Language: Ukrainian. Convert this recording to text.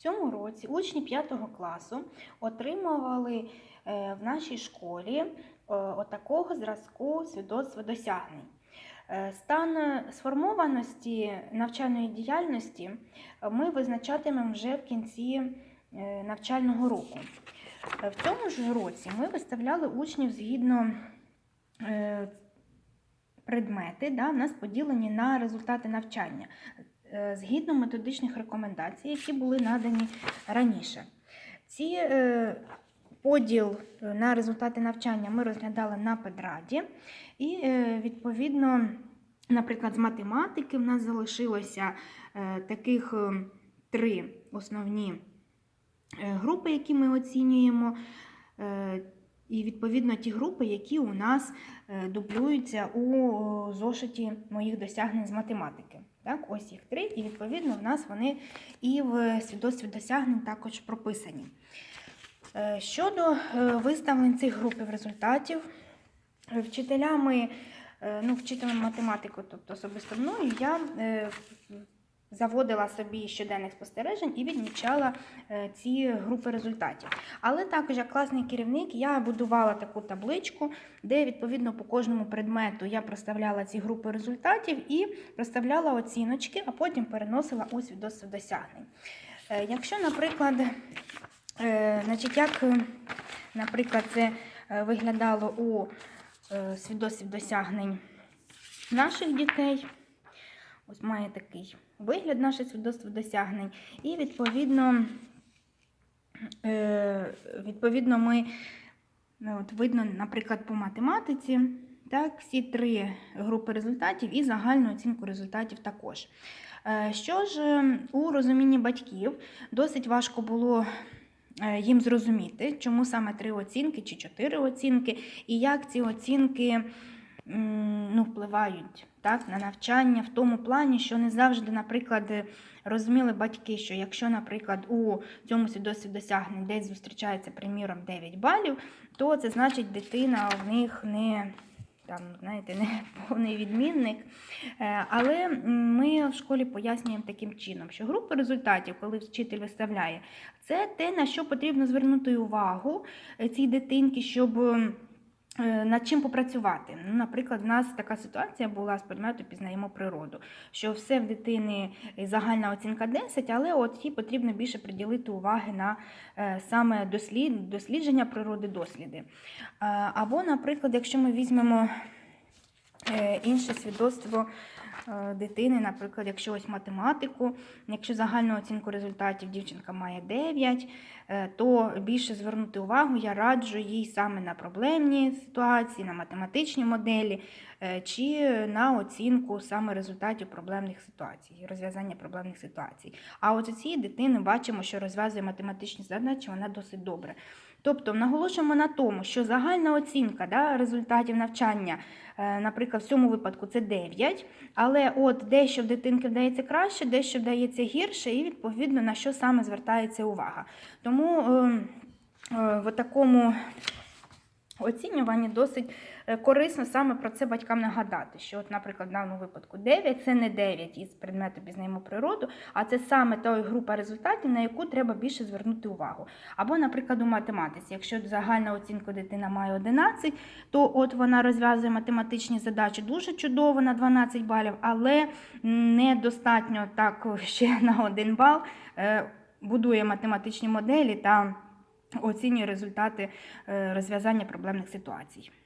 цьому році учні 5 класу отримували е, в нашій школі е, отакого зразку свідоцтва досягнень. Е, Стан сформованості навчальної діяльності ми визначатимемо вже в кінці навчального року. В цьому ж році ми виставляли учнів згідно предмети, да, в нас поділені на результати навчання згідно методичних рекомендацій, які були надані раніше. Ці е, поділ е, на результати навчання ми розглядали на педраді, і е, відповідно, наприклад, з математики в нас залишилося е, таких е, три основні е, групи, які ми оцінюємо. Е, І відповідно ті групи, які у нас е, дублюються у зошиті моїх досягнень з математики. Так, ось їх три, і відповідно в нас вони і в свідоцтві досягнень також прописані. Е, Щодо е, виставлень цих групів результатів, е, вчителями, ну, вчителем математики, тобто особисто мною, я заводила собі щоденних спостережень і відмічала е, ці групи результатів. Але також, як класний керівник, я будувала таку табличку, де відповідно по кожному предмету я проставляла ці групи результатів і проставляла оціночки, а потім переносила у свідоцтво досягнень. Е, Якщо, наприклад, е, значить, як, наприклад, це виглядало у свідоцтві досягнень наших дітей, ось має такий вигляд наше свідоцтво досягнень, і відповідно, е, відповідно ми ну, от видно, наприклад, по математиці, так, всі три групи результатів і загальну оцінку результатів також. Е, Що ж у розумінні батьків досить важко було е, їм зрозуміти, чому саме три оцінки чи чотири оцінки, і як ці оцінки ну, впливають так, на навчання в тому плані, що не завжди, наприклад, е, розуміли батьки, що якщо, наприклад, у цьому свідоцтві досягнень десь зустрічається, приміром, 9 балів, то це значить, дитина в них не там, знаєте, не повний відмінник. Е, Але ми в школі пояснюємо таким чином, що група результатів, коли вчитель виставляє, це те, на що потрібно звернути увагу е, цій дитинці, щоб над чим попрацювати. Ну, наприклад, в нас така ситуація була з предмету пізнаємо природу, що все в дитини е, загальна оцінка 10, але от їй потрібно більше приділити уваги на е, саме дослід, дослідження природи, досліди. Е, Або, наприклад, якщо ми візьмемо е, інше свідоцтво е, дитини, наприклад, якщо ось математику, якщо загальну оцінку результатів дівчинка має 9, е, то більше звернути увагу я раджу їй саме на проблемні ситуації, на математичні моделі е, чи на оцінку саме результатів проблемних ситуацій, розв'язання проблемних ситуацій. А от у цієї дитини бачимо, що розв'язує математичні задачі, вона досить добре. Тобто наголошуємо на тому, що загальна оцінка да, результатів навчання, е, наприклад, в цьому випадку це 9, але от дещо в дитинки вдається краще, дещо вдається гірше, і відповідно на що саме звертається увага. Тому е, е, в такому оцінюванні досить е, корисно саме про це батькам нагадати, що, от, наприклад, в даному випадку 9 це не 9 із предмету пізнаємо природу, а це саме та група результатів, на яку треба більше звернути увагу. Або, наприклад, у математиці, якщо загальна оцінка дитина має 11, то от вона розв'язує математичні задачі дуже чудово на 12 балів, але недостатньо так ще на 1 бал е, будує математичні моделі та оцінює результати е, розв'язання проблемних ситуацій.